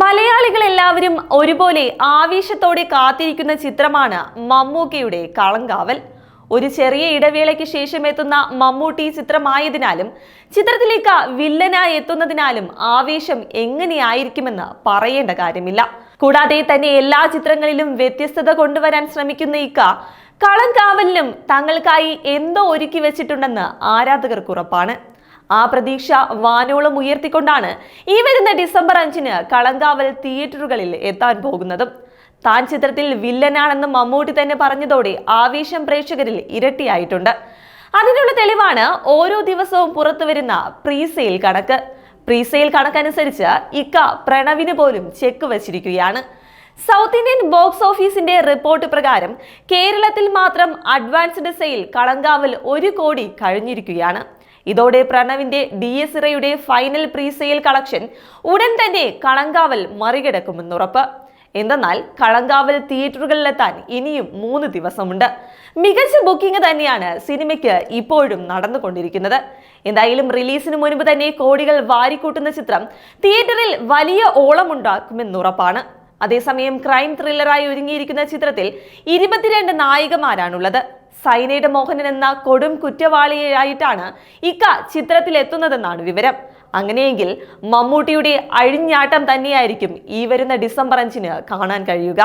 മലയാളികൾ എല്ലാവരും ഒരുപോലെ ആവേശത്തോടെ കാത്തിരിക്കുന്ന ചിത്രമാണ് മമ്മൂക്കയുടെ കളങ്കാവൽ. ഒരു ചെറിയ ഇടവേളയ്ക്ക് ശേഷം എത്തുന്ന മമ്മൂട്ടി ചിത്രമായതിനാലും ചിത്രത്തിലേക്ക് വില്ലനായി എത്തുന്നതിനാലും ആവേശം എങ്ങനെയായിരിക്കുമെന്ന് പറയേണ്ട കാര്യമില്ല. കൂടാതെ തന്നെ എല്ലാ ചിത്രങ്ങളിലും വ്യത്യസ്തത കൊണ്ടുവരാൻ ശ്രമിക്കുന്ന ഇക്ക കളങ്കാവലിനും തങ്ങൾക്കായി എന്തോ ഒരുക്കി വെച്ചിട്ടുണ്ടെന്ന് ആരാധകർക്ക് ഉറപ്പാണ്. ആ പ്രതീക്ഷ വാനോളം ഉയർത്തിക്കൊണ്ടാണ് ഈ വരുന്ന ഡിസംബർ അഞ്ചിന് കളങ്കാവൽ തിയേറ്ററുകളിൽ എത്താൻ പോകുന്നതും. താൻ ചിത്രത്തിൽ വില്ലനാണെന്ന് മമ്മൂട്ടി തന്നെ പറഞ്ഞതോടെ ആവേശം പ്രേക്ഷകരിൽ ഇരട്ടിയായിട്ടുണ്ട്. അതിനുള്ള തെളിവാണ് ഓരോ ദിവസവും പുറത്തു വരുന്ന പ്രീസെയിൽ കണക്ക്. പ്രീസെയിൽ കണക്കനുസരിച്ച് ഇക്ക പ്രണവിന് പോലും ചെക്ക് വച്ചിരിക്കുകയാണ്. സൗത്ത് ഇന്ത്യൻ ബോക്സ് ഓഫീസിന്റെ റിപ്പോർട്ട് പ്രകാരം കേരളത്തിൽ മാത്രം അഡ്വാൻസ്ഡ് സെയിൽ കളങ്കാവൽ ഒരു കോടി കഴിഞ്ഞിരിക്കുകയാണ്. ഇതോടെ പ്രണവിന്റെ ഡി എസ് ഇറയുടെ ഫൈനൽ പ്രീസെയിൽ കളക്ഷൻ ഉടൻ തന്നെ കളങ്കാവൽ മറികടക്കുമെന്നുറപ്പ് എന്തെന്നാൽ കളങ്കാവൽ തിയേറ്ററുകളിലെത്താൻ ഇനിയും മൂന്ന് ദിവസമുണ്ട്. മികച്ച ബുക്കിംഗ് തന്നെയാണ് സിനിമയ്ക്ക് ഇപ്പോഴും നടന്നുകൊണ്ടിരിക്കുന്നത്. എന്തായാലും റിലീസിന് മുൻപ് തന്നെ കോടികൾ വാരിക്കൂട്ടുന്ന ചിത്രം തിയേറ്ററിൽ വലിയ ഓളമുണ്ടാക്കുമെന്നുറപ്പാണ് അതേസമയം ക്രൈം ത്രില്ലറായി ഒരുങ്ങിയിരിക്കുന്ന ചിത്രത്തിൽ ഇരുപത്തിരണ്ട് നായികമാരാണുള്ളത്. സൈനയുടെ മോഹനൻ എന്ന കൊടും കുറ്റവാളിയായിട്ടാണ് ഇക്ക ചിത്രത്തിലെത്തുന്നതെന്നാണ് വിവരം. അങ്ങനെയെങ്കിൽ മമ്മൂട്ടിയുടെ അഴിഞ്ഞാട്ടം തന്നെയായിരിക്കും ഈ വരുന്ന ഡിസംബർ അഞ്ചിന് കാണാൻ കഴിയുക.